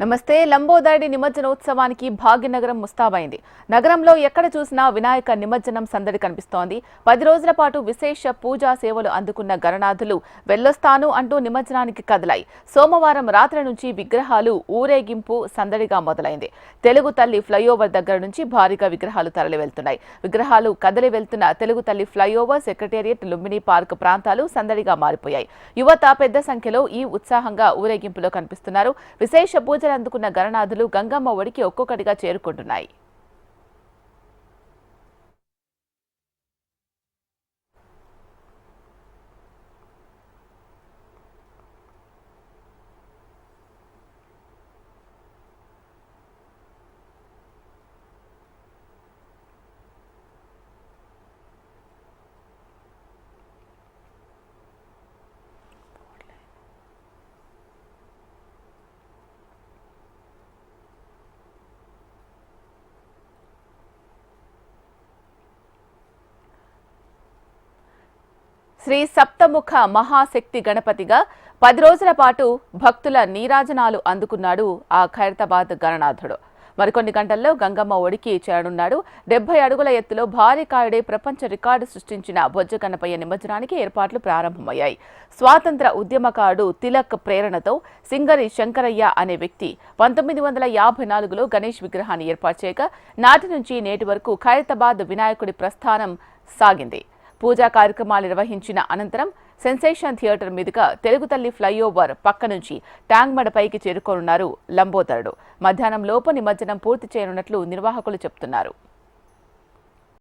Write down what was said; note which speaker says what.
Speaker 1: నమస్తే లంబోదాడి నిమజ్జనోత్సవానికి భాగ్యనగరం ముస్తాబైంది. నగరంలో ఎక్కడ చూసినా వినాయక నిమజ్జనం సందడి కనిపిస్తోంది. పది రోజుల పాటు విశేష పూజా సేవలు అందుకున్న గణనాథులు వెళ్ళొస్తాను అంటూ నిమజ్జనానికి కదలాయి. సోమవారం రాత్రి నుంచి విగ్రహాలు ఊరేగింపు సందడిగా మొదలైంది. తెలుగు తల్లి ఫ్లైఓవర్ దగ్గర నుంచి భారీగా విగ్రహాలు తరలి వెళ్తున్నాయి విగ్రహాలు కదలి వెళ్తున్న తెలుగు తల్లి ఫ్లైఓవర్ సెక్రటేరియట్ లుంబిని పార్క్ ప్రాంతాలు సందడిగా మారిపోయాయి. యువత పెద్ద సంఖ్యలో ఈ ఉత్సాహంగా ఊరేగింపులో కనిపిస్తున్నారు. విశేష పూజ అందుకున్న గణనాథులు గంగమ్మ ఒడికి ఒక్కొక్కటిగా చేరుకుంటున్నాయి. శ్రీ సప్తముఖ మహాశక్తి గణపతిగా పది రోజుల పాటు భక్తుల నీరాజనాలు అందుకున్నాడు ఆ ఖైరతాబాద్ గణనాథుడు. మరికొన్ని గంటల్లో గంగమ్మ ఒడికి చేరనున్నాడు. డెబ్బై అడుగుల ఎత్తులో భారీ కాయుడే ప్రపంచ రికార్డు సృష్టించిన బొజ్జ నిమజ్జనానికి ఏర్పాట్లు ప్రారంభమయ్యాయి. స్వాతంత్ర ఉద్యమకారుడు తిలక్ ప్రేరణతో సింగరి శంకరయ్య అనే వ్యక్తి పంతొమ్మిది వందల యాభై నాలుగులో గణేష్ విగ్రహాన్ని ఏర్పాటు చేయగా నాటి నుంచి నేటి వరకు ఖైరతాబాద్ వినాయకుడి ప్రస్థానం సాగింది. పూజా కార్యక్రమాలు నిర్వహించిన అనంతరం సెన్సేషన్ థియేటర్ మీదుగా తెలుగు తల్లి ఫ్లైఓవర్ పక్క నుంచి ట్యాంక్ పైకి చేరుకోనున్నారు లంబోదరుడు. మధ్యాహ్నం లోపు నిమజ్జనం పూర్తి చేయనున్నట్లు నిర్వాహకులు చెబుతున్నారు